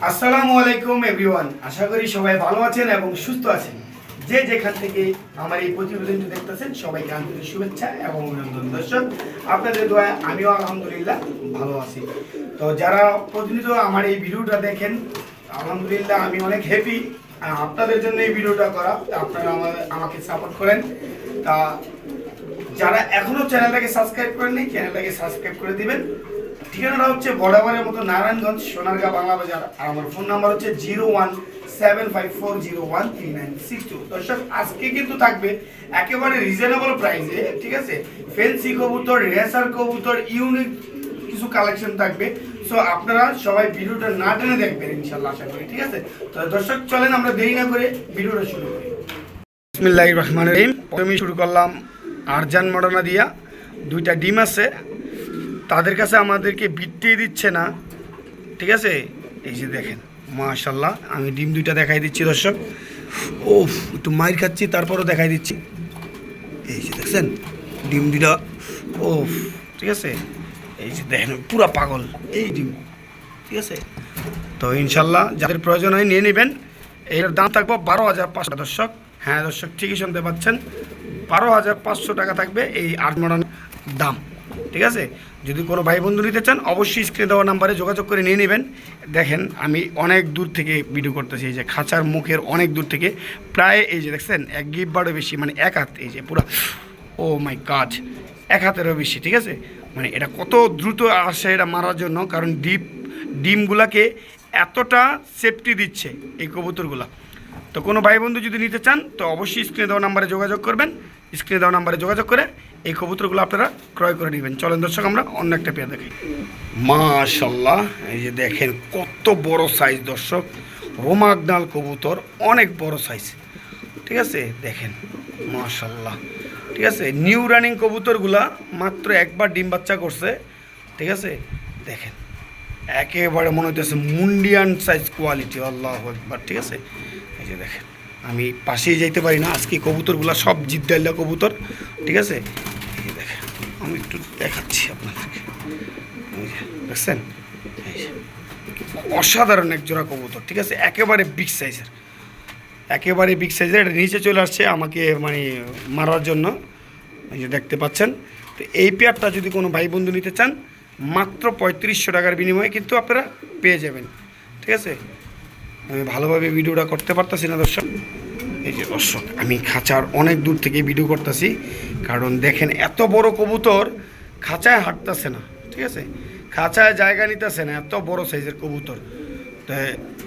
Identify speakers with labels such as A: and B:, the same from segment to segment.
A: আসসালামু আলাইকুম এভরিওয়ান। আশা করি সবাই ভালো আছেন এবং সুস্থ আছেন। যে যেখান থেকে আমার এই প্রতিবেদনটি দেখতেছেন, সবাইকে আন্তরিক শুভেচ্ছা এবং অভিনন্দন। দর্শক, আপনাদের দোয়া আমিও আলহামদুলিল্লাহ ভালো আছি। তো যারা প্রতিনিয়ত আমার এই ভিডিওটা দেখেন, আলহামদুলিল্লাহ আমি অনেক হ্যাপি আপনাদের জন্য এই ভিডিওটা করা, আপনারা আমার- আমাকে সাপোর্ট করেন। তা যারা এখনও চ্যানেলটাকে সাবস্ক্রাইব করেননি চ্যানেলটাকে সাবস্ক্রাইব করে দিবেন। ঠিকানাটা হচ্ছে বরাবরের মতো নারায়ণগঞ্জ, সোনারগাঁ, বাংলা বাজার। আর আমার ফোন নাম্বার হচ্ছে zero one seven five four zero one three nine six two. দর্শক, আজকে কিন্তু থাকবে একেবারে রিজনেবল প্রাইসে ঠিক আছে? ফেন্সি কবুতর রেসার কবুতর ইউনিক কিছু কালেকশন থাকবে। সো আপনারা সবাই ভিডিওটা না টেনে দেখবেন, ইনশাল্লাহ আশা করি, ঠিক আছে? তো দর্শক, চলেন আমরা দেরি না করে ভিডিওটা শুরু করি। বিসমিল্লাহ রহমান রহিম। প্রথমে শুরু করলাম আরজান মডানা দিয়া। দুইটা ডিম আছে। তাদের কাছে আমাদেরকে বিট্টি দিচ্ছে না। ঠিক আছে? এই যে দেখেন মাশাল্লাহ আমি ডিম দুইটা দেখাই দিচ্ছি, দর্শক। ও একটু মাইর খাচ্ছি, তারপরও দেখাই দিচ্ছি। এই যে দেখছেন, ডিম দুইটা ও ঠিক আছে? এই যে দেখেন, পুরা পাগল, এই ডিম। ঠিক আছে? তো ইনশাল্লাহ যাদের প্রয়োজন হয় নিয়ে নেবেন। এর দাম থাকব বারো হাজার পাঁচশো দর্শক। হ্যাঁ দর্শক, ঠিকই শুনতে পাচ্ছেন। বারো হাজার পাঁচশো টাকা থাকবে এই আট মডার্ন দাম। ঠিক আছে? যদি কোনো ভাই বন্ধু নিতে চান, অবশ্যই স্ক্রিনে দেওয়া নাম্বারে যোগাযোগ করে নিয়ে নেবেন। দেখেন, আমি অনেক দূর থেকে ভিডিও করতেছি, এই যে খাঁচার মুখের অনেক দূর থেকে। প্রায় এই যে দেখছেন, এক গিফ বারও বেশি মানে এক হাত, এই যে পুরো, ও মাই কাজ এক হাতেরও বেশি, ঠিক আছে? মানে এটা কত দ্রুত আসে এটা মারার জন্য, কারণ ডিপ ডিমগুলাকে এতটা সেফটি দিচ্ছে এই কবুতরগুলা। তো কোনো ভাই বন্ধু যদি নিতে চান, তো অবশ্যই স্ক্রিনে দেওয়া নাম্বারে যোগাযোগ করবেন। স্ক্রিনে দেওয়া নাম্বারে যোগাযোগ করে এই কবুতরগুলো আপনারা ক্রয় করে নেবেন। চলেন দর্শক, আমরা অন্য একটা পেয়ে দেখি মাশাল্লাহ এই যে দেখেন কত বড় সাইজ দর্শক। রোমাগনাল কবুতর, অনেক বড় সাইজ ঠিক আছে? দেখেন মাশাল্লাহ ঠিক আছে? নিউ রানিং কবুতরগুলা মাত্র একবার ডিম বাচ্চা করছে। ঠিক আছে? দেখেন, একেবারে মনে হইতেছে মুন্ডিয়ান সাইজ কোয়ালিটি আল্লাহ একবার ঠিক আছে? এই যে দেখেন, আমি পাশেই যাইতে পারি না। আজকে কবুতরগুলো সব জিদ্দাল্লা কবুতর। ঠিক আছে? আমি একটু দেখাচ্ছি আপনাদেরকে। দেখছেন? অসাধারণ এক জোড়া কবুতর, ঠিক আছে? একেবারে বিগ সাইজের একেবারে বিগ সাইজের এটা নিচে চলে আসছে আমাকে মানে মারার জন্য। এই যে, দেখতে পাচ্ছেন? তো এই পেয়ারটা যদি কোনো ভাই বন্ধু নিতে চান, মাত্র পঁয়ত্রিশশো টাকার বিনিময়ে কিন্তু আপনারা পেয়ে যাবেন। ঠিক আছে? আমি ভালোভাবে ভিডিওটা করতে পারতাছি না, দর্শক। এই যে দর্শক, আমি খাঁচার অনেক দূর থেকে ভিডিও করতেছি, কারণ দেখেন এত বড় কবুতর খাঁচায় হাঁটতেছে না, ঠিক আছে? খাঁচায় জায়গা নিতেছে না, এত বড় সাইজের কবুতর। তো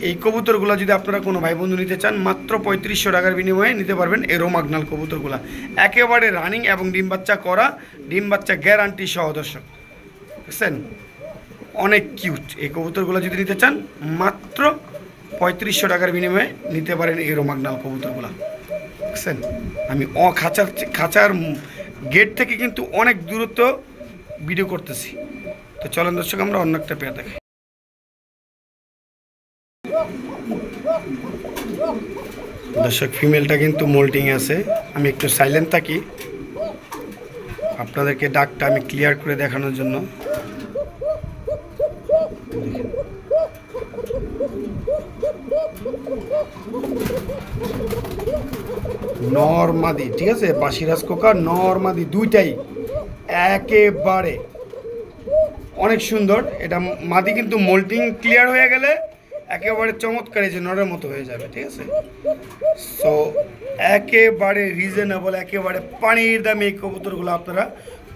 A: এই কবুতরগুলো যদি আপনারা কোনো ভাই বন্ধু নিতে চান, মাত্র পঁয়ত্রিশশো টাকার বিনিময়ে নিতে পারবেন এই রোমাগনাল কবুতরগুলো। একেবারে রানিং এবং ডিম বাচ্চা করা, ডিম বাচ্চা গ্যারান্টি সহ দর্শক, বুঝছেন? অনেক কিউট এই কবুতরগুলো যদি নিতে চান, মাত্র পঁয়ত্রিশশো টাকার বিনিময়ে নিতে পারেন এই রোমাগনাল কবুতরগুলো। বুঝছেন? আমি অ খাঁচার খাঁচার গেট থেকে কিন্তু অনেক দূরত্ব ভিডিও করতেছি। তো চলেন দর্শক, আমরা অন্য একটা পেয়ে দেখি দর্শক ফিমেলটা কিন্তু মোল্টিং আছে। আমি একটু সাইলেন্ট থাকি। আপনাদেরকে ডাকটা আমি ক্লিয়ার করে দেখানোর জন্য। নর্মাদি, ঠিক আছে? বাসিরাজ কোকা নর্মাদি দুইটাই একেবারে অনেক সুন্দর। এটা মাদি কিন্তু মোল্টিং ক্লিয়ার হয়ে গেলে একেবারে চমৎকার এই যে নরের মতো হয়ে যাবে, ঠিক আছে? সো একেবারে রিজনেবল একেবারে পানির দামে এই কবুতরগুলো আপনারা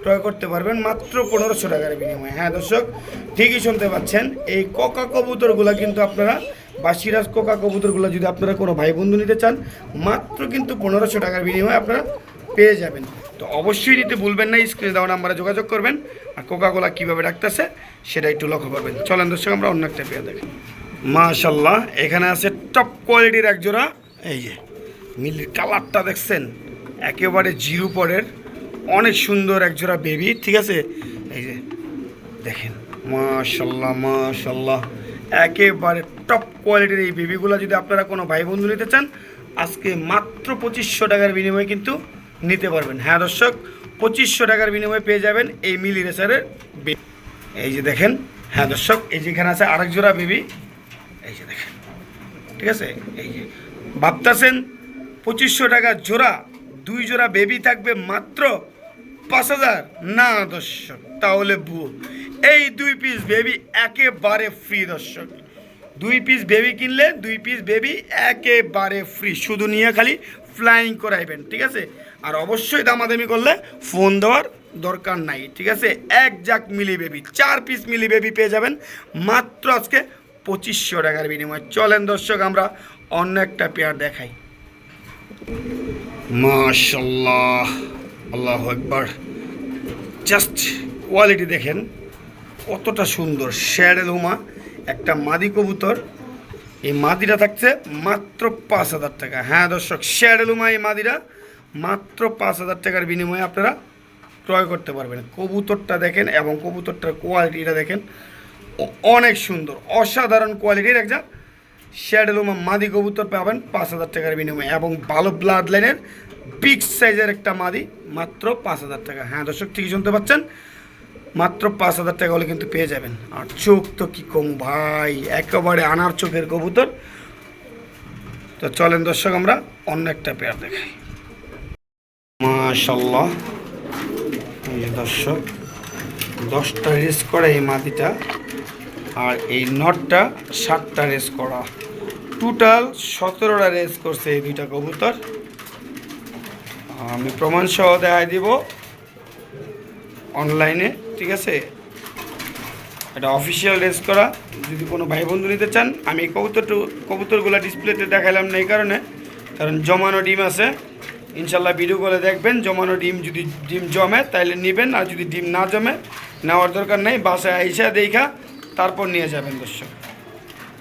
A: ক্রয় করতে পারবেন মাত্র পনেরোশো টাকার বিনিময়ে। হ্যাঁ দর্শক, ঠিকই শুনতে পাচ্ছেন, এই কোকা কবুতরগুলো কিন্তু আপনারা বা সিরাজ কোকা কবুতরগুলো যদি আপনারা কোনো ভাই বন্ধু নিতে চান, মাত্র কিন্তু পনেরোশো টাকার বিনিময়ে আপনারা পেয়ে যাবেন। তো অবশ্যই নিতে ভুলবেন না, স্ক্রিনে দেওয়া নাম্বারে যোগাযোগ করবেন। আর কোকাকোলা কীভাবে রাখতেছে সেটা একটু লক্ষ্য করবেন। চলেন দর্শক, আমরা অন্য একটা পেয়ে দেখি। মাশাল্লাহ এখানে আছে টপ কোয়ালিটির এক জোড়া। এই যে, মিলির কালারটা দেখছেন? একেবারে জিরো পরের, অনেক সুন্দর এক জোড়া বেবি ঠিক আছে? এই যে, দেখেন মাশাল্লাহ মাশাল্লাহ একেবারে টপ কোয়ালিটির এই বেবিগুলো যদি আপনারা কোনো ভাই বন্ধু নিতে চান, আজকে মাত্র পঁচিশশো টাকার বিনিময়ে কিন্তু নিতে পারবেন। হ্যাঁ দর্শক, পঁচিশশো টাকার বিনিময়ে পেয়ে যাবেন এই মিলি রেসারের এই যে দেখেন হ্যাঁ দর্শক, এই যেখানে আছে আরেক জোড়া বেবি। এই যে দেখেন, ঠিক আছে? এই যে ভাবতাছেন পঁচিশশো টাকা জোড়া, দুই জোড়া বেবি থাকবে মাত্র পাঁচ হাজার। না দর্শক, তাহলে ভুল। এই দুই পিস বেবি একেবারে ফ্রি দর্শক। দুই পিস বেবি কিনলে দুই পিস বেবি একেবারে ফ্রি শুধু নিয়ে খালি ফ্লাইং করাইবেন, ঠিক আছে? আর অবশ্যই দামাদামি করলে ফোন দেওয়ার দরকার নাই, ঠিক আছে? এক জাক মিলি বেবি চার পিস মিলি বেবি পেয়ে যাবেন, মাত্র আজকে পঁচিশশো টাকার বিনিময়ে। চলেন দর্শক, আমরা অন্য একটা পেয়ার দেখাই। মাশাল্লাহ, আল্লাহ একবার জাস্ট কোয়ালিটি দেখেন। কতটা সুন্দর। শ্যাডেল হুমা, একটা মাদি কবুতর। এই মাদিটা থাকছে মাত্র পাঁচ হাজার টাকা। হ্যাঁ দর্শক শ্যাডেল হুমা এই মাদিরা মাত্র পাঁচ হাজার টাকার বিনিময়ে আপনারা ক্রয় করতে পারবেন। কবুতরটা দেখেন এবং কবুতরটার কোয়ালিটিটা দেখেন। অনেক সুন্দর, অসাধারণ কোয়ালিটির একটা শ্যাডেলুমা মাদি কবুতর পাবেন পাঁচ হাজার টাকার বিনিময়ে এবং ভালো ব্লাড লাইনের বিগ সাইজের একটা মাদি মাত্র পাঁচ হাজার টাকা। হ্যাঁ দর্শক, ঠিকই শুনতে পাচ্ছেন? মাত্র পাঁচ হাজার টাকা হলে কিন্তু পেয়ে যাবেন। আর চোখ তো কি কম ভাই, একেবারে আনার চোখের কবুতর। তো চলেন দর্শক, আমরা অন্য একটা পেয়ার দেখাই। মাশাল্লাহ দর্শক, দশটা রেস করা এই মাটিটা আর এই নটটা সাতটা রেস করা। টোটাল সতেরোটা রেস করছে এই দুইটা কবুতর। আমি প্রমাণ সহ দেখাই দিব। অনলাইনে ঠিক আছে? এটা অফিসিয়াল রেস করা। যদি কোনো ভাই বন্ধু নিতে চান, আমি কবুতর কবুতরগুলো ডিসপ্লেতে দেখালাম না এই কারণে। কারণ জমানো ডিম আছে। ইনশাল্লাহ ভিডিও করে দেখবেন, জমানো ডিম যদি ডিম জমে তাহলে নেবেন, আর যদি ডিম না জমে, নেওয়ার দরকার নেই, বাসায় আইসা দেখা, তারপর নিয়ে যাবেন দর্শক।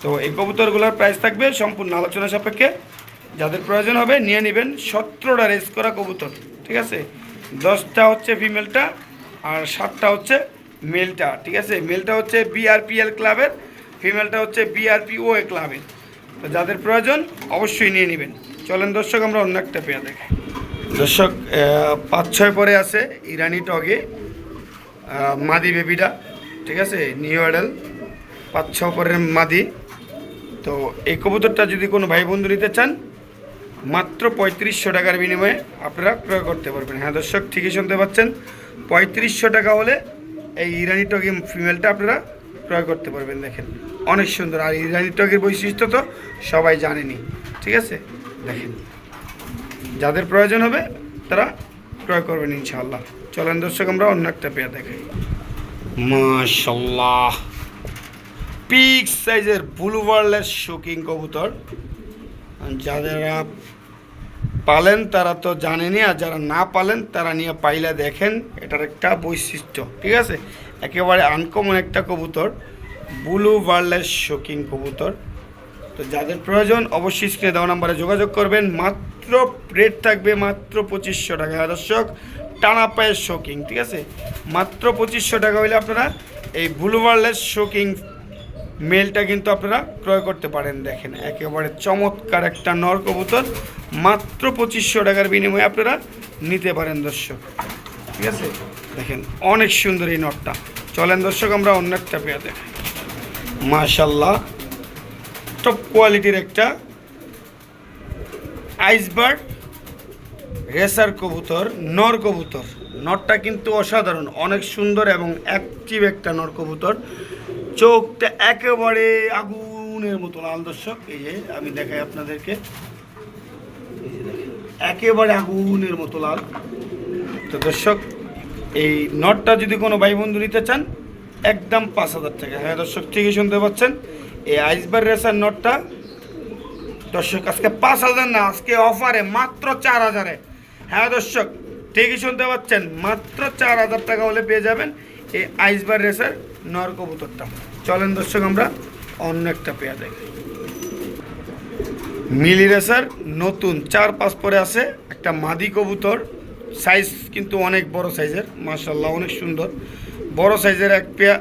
A: তো এই কবুতরগুলোর প্রাইস থাকবে সম্পূর্ণ আলোচনা সাপেক্ষে। যাদের প্রয়োজন হবে, নিয়ে নেবেন সতেরোটা রেস করা কবুতর, ঠিক আছে? দশটা হচ্ছে ফিমেলটা আর সাতটা হচ্ছে মেলটা, ঠিক আছে? মেলটা হচ্ছে বিআরপিএল ক্লাবের, ফিমেলটা হচ্ছে বিআরপিও এ ক্লাবের। তো যাদের প্রয়োজন অবশ্যই নিয়ে নেবেন। চলেন দর্শক, আমরা অন্য একটা পেয়ার দেখাই দর্শক পাঁচ ছয় পরে আছে ইরানি টগে মাদি বেবিটা, ঠিক আছে? নিউ অ্যাডেল পাঁচ ছ পরের মাদি। তো এই কবুতরটা যদি কোনো ভাই বন্ধু নিতে চান মাত্র পঁয়ত্রিশশো টাকার বিনিময়ে আপনারা ক্রয় করতে পারবেন। হ্যাঁ দর্শক, ঠিকই শুনতে পাচ্ছেন। পঁয়ত্রিশশো টাকা হলে এই ইরানি টগি ফিমেলটা আপনারা ক্রয় করতে পারবেন, দেখেন। অনেক সুন্দর। আর ইরানি টগের বৈশিষ্ট্য তো সবাই জানেনি। ঠিক আছে? দেখেন। যাদের প্রয়োজন হবে, তারা ক্রয় করবেন ইনশাআল্লাহ। চলেন দর্শক, আমরা অন্য একটা পেয়ার দেখাই। মাশাল্লাহ পিক সাইজের ব্লু ওয়ার্ল্ডের শোকিং কবুতর। যারা পালেন, তারা তো জানেনি, আর যারা না পালেন, তারা নিয়ে পাইলে দেখেন, এটার একটা বৈশিষ্ট্য, ঠিক আছে? একেবারে আনকমন একটা কবুতর ব্লু ওয়ার্ল্ডের শোকিং কবুতর। তো যাদের প্রয়োজন, অবশ্যই স্ক্রিনে দেওয়া নাম্বারে যোগাযোগ করবেন। মাত্র রেট থাকবে মাত্র পঁচিশশো টাকা। দর্শক, টানা পায়ের শোকিং ঠিক আছে? মাত্র পঁচিশশো টাকা হলে আপনারা এই ব্লু ওয়ার্ল্ডের শোকিং মেলটা কিন্তু আপনারা ক্রয় করতে পারেন, দেখেন। একেবারে চমৎকার একটা নর কবুতর, মাত্র পঁচিশশো টাকার বিনিময়ে আপনারা নিতে পারেন, দর্শক। ঠিক আছে? দেখেন, অনেক সুন্দর এই নটটা চলেন, দর্শক, আমরা অন্য একটা পেয়ে দেখাই। মাশাল্লাহ টপ কোয়ালিটির একটা আইসবার্ড রেসার কবুতর, নর কবুতর। নরটা কিন্তু অসাধারণ, অনেক সুন্দর এবং অ্যাক্টিভ একটা নর কবুতর। চোখটা একেবারে আগুনের মতো লাল দর্শক। এই যে আমি দেখাই আপনাদেরকে। একেবারে আগুনের মতো লাল। তো দর্শক, এই নটটা যদি কোনো ভাই বন্ধু নিতে চান, একদম পাঁচ হাজার টাকা। হ্যাঁ দর্শক, ঠিকই শুনতে পাচ্ছেন। এই আইসবার রেসার নটটা, দর্শক, আজকে পাঁচ হাজার না, আজকে অফারে মাত্র চার হাজারে। হ্যাঁ দর্শক, ঠিকই শুনতে পাচ্ছেন। মাত্র চার হাজার টাকা হলে পেয়ে যাবেন এই আইসবার রেসার নর কবুতরটা চলেন দর্শক, আমরা অন্য একটা পেয়ে দেখি। মিলি রেসার নতুন চার পাঁচ পরে আছে একটা মাদি কবুতর। সাইজ কিন্তু অনেক বড় সাইজের মার্শাল্লাহ অনেক সুন্দর। বড় সাইজের এক পেয়া,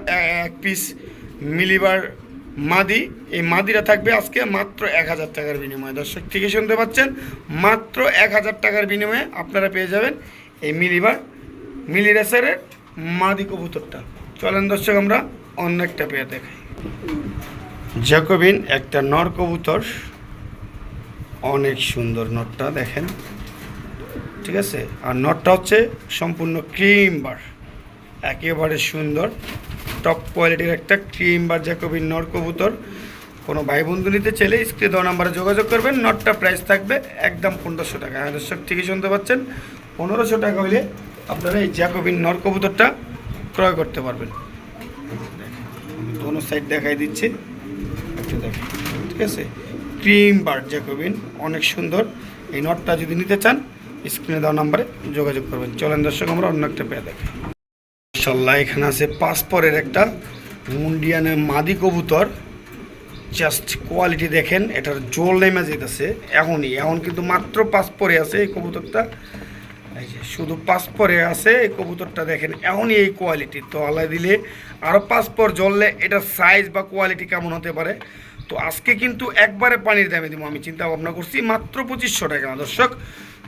A: এক পিস মিলিবার মাদি। এই মাদিরা থাকবে আজকে মাত্র এক হাজার টাকার বিনিময়ে। দর্শক, ঠিকই শুনতে পাচ্ছেন, মাত্র এক হাজার টাকার বিনিময়ে আপনারা পেয়ে যাবেন এই মিলিবার, মিলি রেসারের মাদি কবুতরটা। চলেন দর্শক, আমরা অন্য একটা পেয়ে দেখাই। জ্যাকোবিন, একটা নর কবুতর। অনেক সুন্দর নটটা, দেখেন। ঠিক আছে? আর নটটা হচ্ছে সম্পূর্ণ ক্রিম বার। একেবারে সুন্দর। টপ কোয়ালিটির একটা ক্রিম বার জ্যাকোবিন নর কবুতর। কোনো ভাই বন্ধু নিতে চাইলে স্ক্রিনে দেওয়া নাম্বারে যোগাযোগ করবেন। নটটা প্রাইস থাকবে একদম পনেরোশো টাকা। হ্যাঁ দর্শক, ঠিকই শুনতে পাচ্ছেন? পনেরোশো টাকা হলে আপনারা এই জ্যাকোবিন নর কবুতরটা ক্রয় করতে পারবেন। দোনো সাইড দেখাই দিচ্ছি। একটু দেখেন ঠিক আছে? ক্রিম বার্ড জ্যাকোবিন, অনেক সুন্দর। এই নটটা যদি নিতে চান স্ক্রিনে দেওয়া নাম্বারে যোগাযোগ করবেন। চলেন দর্শক, আমরা অন্য একটা পেয়ে দেখি। মাশাল্লাহ এখানে আছে পাসপরের একটা মুন্ডিয়ানের মাদি কবুতর। জাস্ট কোয়ালিটি দেখেন, এটার জোল নেমে যেতেছে এখনই, এখন কিন্তু মাত্র পাঁচ পরে আছে এই কবুতরটা। এই যে শুধু পাঁচ পরে আছে, এই কবুতরটা দেখেন, এমনই এই কোয়ালিটি তো আলাই দিলে। আরও পাঁচ পর জ্বললে এটার সাইজ বা কোয়ালিটি কেমন হতে পারে? তো আজকে কিন্তু একবারে পানির দামে দিব, আমি চিন্তা ভাবনা করছি, মাত্র পঁচিশশো টাকা। দর্শক,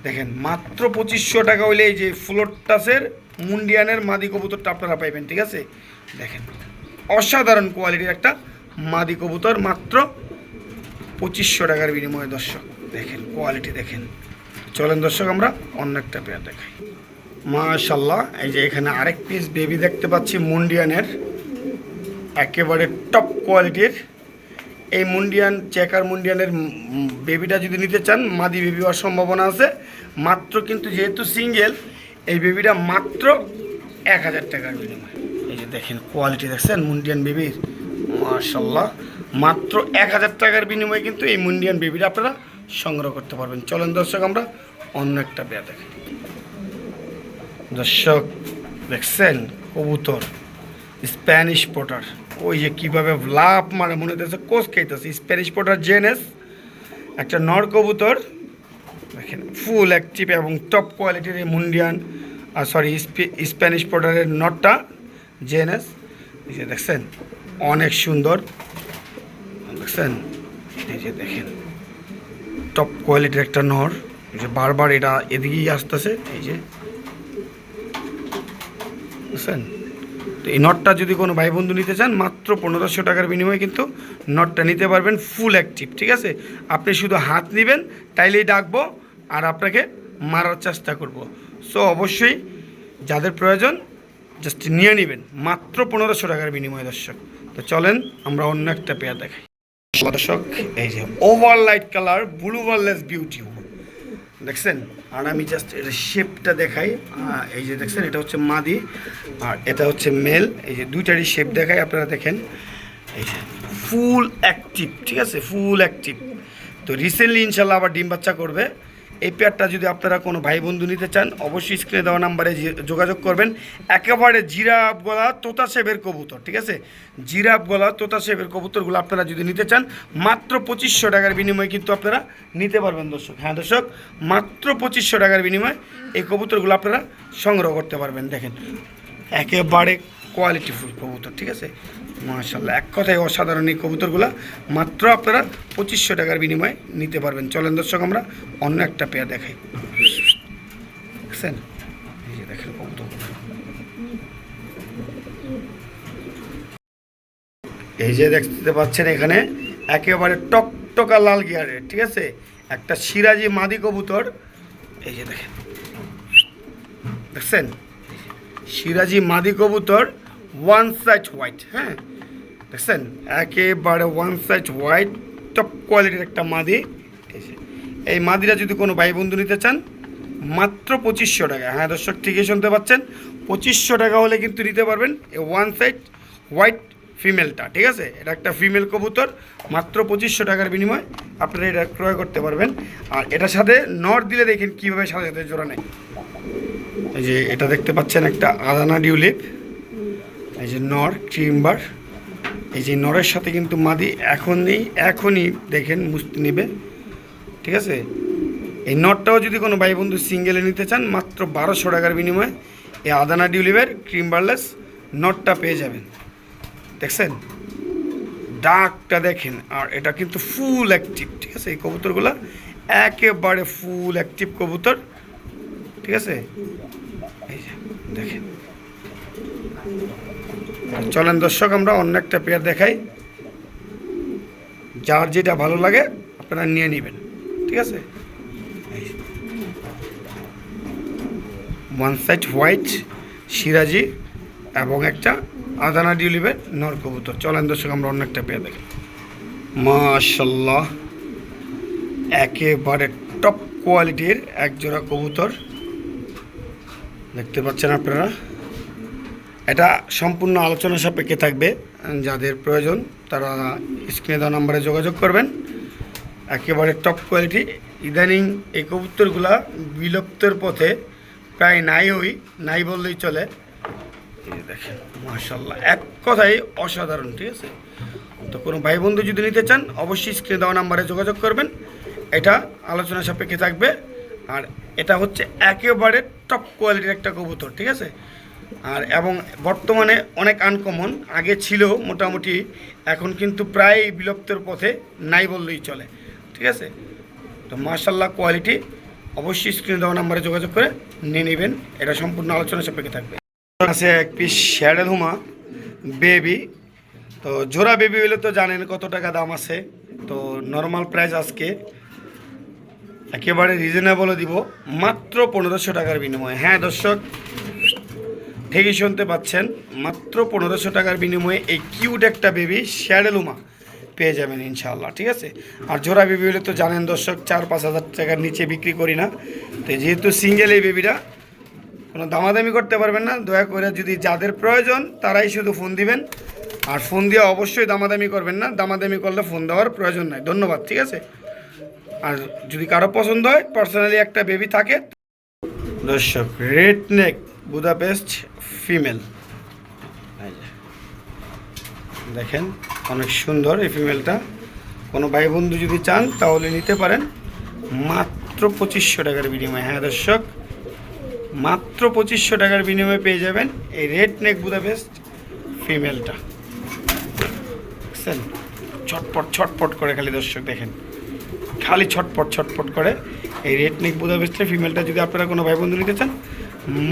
A: দেখেন, মাত্র পঁচিশশো টাকা হইলে এই যে ফ্লোরটাসের মুন্ডিয়ানের মাদি কবুতরটা আপনারা পাইবেন, ঠিক আছে? দেখেন, অসাধারণ কোয়ালিটির একটা মাদি কবুতর, মাত্র পঁচিশশো টাকার বিনিময়ে, দর্শক, দেখেন কোয়ালিটি দেখেন। চলেন দর্শক, আমরা অন্য একটা পেয়ার দেখাই। মাশাল্লাহ এই যে এখানে আরেক পিস বেবি দেখতে পাচ্ছি, মুন্ডিয়ানের। একেবারে টপ কোয়ালিটির এই মুন্ডিয়ান, চেকার মুন্ডিয়ানের বেবিটা যদি নিতে চান, মাদি বেবি হওয়ার সম্ভাবনা আছে। মাত্র কিন্তু যেহেতু সিঙ্গেল এই বেবিটা মাত্র এক হাজার টাকার বিনিময়ে। এই যে দেখেন কোয়ালিটি দেখছেন মুন্ডিয়ান বেবির মার্শাল্লাহ মাত্র এক হাজার টাকার বিনিময়ে কিন্তু এই মুন্ডিয়ান বেবিটা আপনারা সংগ্রহ করতে পারবেন। চলেন দর্শক, আমরা অন্য একটা বেয়া দেখি। দর্শক, দেখছেন? কবুতর স্প্যানিশ পোটার ওই যে কীভাবে লাভ মানে মনে হতেছে কোচ খাইতেছে। স্প্যানিশ পোটার জেনেস একটা নর কবুতর, দেখেন ফুল অ্যাক্টিভ এবং টপ কোয়ালিটির মুন্ডিয়ান সরি স্প্যানিশ পোটারের নটটা জেনেস এই যে দেখছেন? অনেক সুন্দর। দেখছেন? এই যে দেখেন টপ কোয়ালিটির একটা নর। যে বারবার এটা এদিকেই আসতেছে, এই যে। বুঝছেন? তো এই নটটা যদি কোনো ভাই বন্ধু নিতে চান, মাত্র পনেরোশো টাকার বিনিময়ে কিন্তু নটটা নিতে পারবেন ফুল অ্যাক্টিভ ঠিক আছে? আপনি শুধু হাত নেবেন, তাইলেই ডাকবো, আর আপনাকে মারার চেষ্টা করব। সো অবশ্যই যাদের প্রয়োজন জাস্ট নিয়ে নেবেন, মাত্র পনেরোশো টাকার বিনিময়ে দর্শক। তো চলেন, আমরা অন্য একটা পেয়ার দেখাই। দর্শক। এই যে over light colour, blue wireless beauty দেখছেন? আর আমি জাস্ট এর শেপটা দেখাই। এই যে দেখছেন, এটা হচ্ছে মাদি, আর এটা হচ্ছে মেল এই যে দুইটারই শেপ দেখাই, আপনারা দেখেন। এই যে ফুল অ্যাক্টিভ ঠিক আছে? ফুল অ্যাক্টিভ তো রিসেন্টলি ইনশাল্লাহ আবার ডিম বাচ্চা করবে। এই পেয়ারটা যদি আপনারা কোনো ভাই বন্ধু নিতে চান, অবশ্যই স্ক্রিনে দেওয়া নাম্বারে যোগাযোগ করবেন। একেবারে জিরাফ গলা তোতা সেবের কবুতর, ঠিক আছে? জিরাফ গলা তোতা সেবের কবুতরগুলো আপনারা যদি নিতে চান, মাত্র পঁচিশশো টাকার বিনিময়ে কিন্তু আপনারা নিতে পারবেন দর্শক। হ্যাঁ দর্শক, মাত্র পঁচিশশো টাকার বিনিময়ে এই কবুতরগুলো আপনারা সংগ্রহ করতে পারবেন। দেখেন, একেবারে কোয়ালিটিফুল কবুতর, ঠিক আছে? মাশাল্লাহ এক কথায় অসাধারণ এই কবুতরগুলো। মাত্র আপনারা পঁচিশশো টাকার বিনিময়ে নিতে পারবেন। চলেন দর্শক, আমরা অন্য একটা পেয়ার দেখাই। দেখছেন? এই যে দেখেন কবুতরগুলো। এই যে দেখতে পাচ্ছেন এখানে একেবারে টকটকা লাল গিয়ারের ঠিক আছে? একটা সিরাজি মাদি কবুতর। এই যে দেখেন। দেখছেন? সিরাজি মাদি কবুতর ওয়ান সাইড হোয়াইট হ্যাঁ? দেখছেন? একেবারে ওয়ান সাইড হোয়াইট টপ কোয়ালিটির একটা মাদি। এই মাদিরা যদি কোনো ভাই বন্ধু নিতে চান, মাত্র পঁচিশশো টাকা। হ্যাঁ দর্শক, ঠিকই শুনতে পাচ্ছেন। পঁচিশশো টাকা হলে কিন্তু নিতে পারবেন এই ওয়ান সাইড হোয়াইট ফিমেলটা ঠিক আছে? এটা একটা ফিমেল কবুতর, মাত্র পঁচিশশো টাকার বিনিময়ে আপনারা এটা ক্রয় করতে পারবেন। আর এটার সাথে নর দিলে দেখেন কীভাবে সাথে সাথে জোড়া নেয়। এই যে, এটা দেখতে পাচ্ছেন একটা আদানা ডিউলিপ এই যে, নর ক্রিমবার এই যে নরের সাথে কিন্তু মাদি এখনই এখনই দেখেন মুস্তি নেবে, ঠিক আছে? এই নটটাও যদি কোনো ভাই বন্ধু সিঙ্গেলে নিতে চান, মাত্র বারোশো টাকার বিনিময়ে এই আদানা ডিউলিপের ক্রিমবারলেস নটটা পেয়ে যাবেন। দেখছেন? ডাকটা দেখেন, আর এটা কিন্তু ফুল অ্যাক্টিভ ঠিক আছে? এই কবুতরগুলো একেবারে ফুল অ্যাক্টিভ কবুতর, ঠিক আছে? এই দেখেন। চলেন দর্শক, আমরা অন্য একটা পেয়ার দেখাই। যার যেটা ভালো লাগে, আপনারা নিয়ে নেবেন। ঠিক আছে? ওয়ান সাইড হোয়াইট সিরাজি এবং একটা আদানা ডিউলিভের নর কবুতর। চলেন দর্শক, আমরা অন্য একটা পেয়ে দেখি। মাশাল্লাহ একেবারে টপ কোয়ালিটির এক জোড়া কবুতর। দেখতে পাচ্ছেন আপনারা? এটা সম্পূর্ণ আলোচনা সাপেক্ষে থাকবে, যাদের প্রয়োজন তারা স্ক্রিনে দেওয়া নাম্বারে যোগাযোগ করবেন। একেবারে টপ কোয়ালিটি ইদানিং এই কবুতরগুলা বিলুপ্তের পথে প্রায় নাই হই নাই বললেই চলে। দেখেন মার্শাল্লাহ এক কথাই অসাধারণ, ঠিক আছে? তো কোনো ভাই বন্ধু যদি নিতে চান, অবশ্যই স্ক্রিনে দেওয়া নাম্বারে যোগাযোগ করবেন। এটা আলোচনা সাপেক্ষে থাকবে। আর এটা হচ্ছে একেবারে টপ কোয়ালিটির একটা কবুতর, ঠিক আছে? আর এবং বর্তমানে অনেক আনকমন আগে ছিল মোটামুটি, এখন কিন্তু প্রায় বিলুপ্তের পথে নাই বললেই চলে। ঠিক আছে? তো মার্শাল্লাহ কোয়ালিটি অবশ্যই স্ক্রিনে দেওয়া নাম্বারে যোগাযোগ করে নিয়ে নেবেন। এটা সম্পূর্ণ আলোচনা সাপেক্ষে থাকবে। আছে এক পিস শ্যাডেল হুমা বেবি তো জোড়া বেবি হলে তো জানেন কত টাকা দাম আছে। তো নর্মাল প্রাইস আজকে একেবারে রিজনেবলও দিব, মাত্র পনেরোশো টাকার বিনিময়ে। হ্যাঁ দর্শক ঠিকই শুনতে পাচ্ছেন, মাত্র পনেরোশো টাকার বিনিময়ে এই কিউট একটা বেবি শ্যাডেলুমা পেয়ে যাবেন ইনশাআল্লাহ, ঠিক আছে? আর জোড়া বেবি হলে তো জানেন দর্শক, চার পাঁচ হাজার টাকার নিচে বিক্রি করি না। তো যেহেতু সিঙ্গেল এই বেবিটা কোনো দামাদামি করতে পারবেন না। দয়া করে যদি যাদের প্রয়োজন, তারাই শুধু ফোন দিবেন। আর ফোন দিয়ে অবশ্যই দামাদামি করবেন না। দামাদামি করলে ফোন দেওয়ার প্রয়োজন নাই। ধন্যবাদ, ঠিক আছে? আর যদি কারও পছন্দ হয় পার্সোনালি একটা বেবি থাকে। দর্শক রেড নেক বুদাপেস্ট ফিমেল দেখেন, অনেক সুন্দর এই ফিমেলটা কোনো ভাই বন্ধু যদি চান, তাহলে নিতে পারেন। মাত্র পঁচিশশো টাকার বিনিময়ে হ্যাঁ দর্শক? মাত্র পঁচিশশো টাকার বিনিময়ে পেয়ে যাবেন এই রেড নেক বুদাপেস্ট ফিমেলটা বুঝছেন ছটপট ছটপট করে খালি দর্শক দেখেন। খালি ছটপট ছটপট করে এই রেড নেক বুদাপেস্টের ফিমেলটা যদি আপনারা কোনো ভাই বন্ধু নিতে চান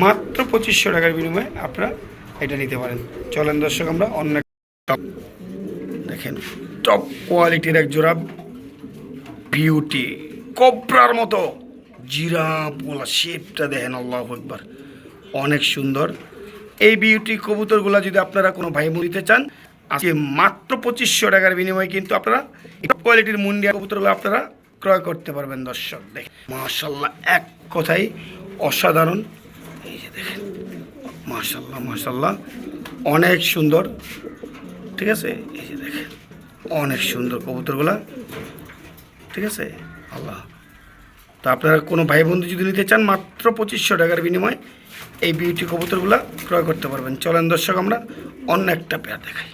A: মাত্র পঁচিশশো টাকার বিনিময়ে আপনারা এটা নিতে পারেন। চলেন দর্শক, আমরা অন্য দেখেন টপ কোয়ালিটির এক জোড়া বিউটি কবরার মতো। জিরা বলা শেপটা দেখেন, আল্লাহ একবার অনেক সুন্দর। এই বিউটি কবুতরগুলো যদি আপনারা কোনো ভাই নিতে চান, আজকে মাত্র পঁচিশশো টাকার বিনিময়ে কিন্তু আপনারা টপ কোয়ালিটির মুন্ডিয়া কবুতরগুলো আপনারা ক্রয় করতে পারবেন, দর্শক। দেখ মাশাল্লাহ এক কথাই অসাধারণ। দেখেন মাশাল্লাহ মাশাল্লাহ অনেক সুন্দর, ঠিক আছে? এই যে দেখেন, অনেক সুন্দর কবুতরগুলা, ঠিক আছে? আল্লাহ। তো আপনারা কোনো ভাই বন্ধু যদি নিতে চান, মাত্র পঁচিশশো টাকার বিনিময়ে এই বিউটি কবুতরগুলা ক্রয় করতে পারবেন। চলেন দর্শক, আমরা অন্য একটা পেয়ার দেখাই।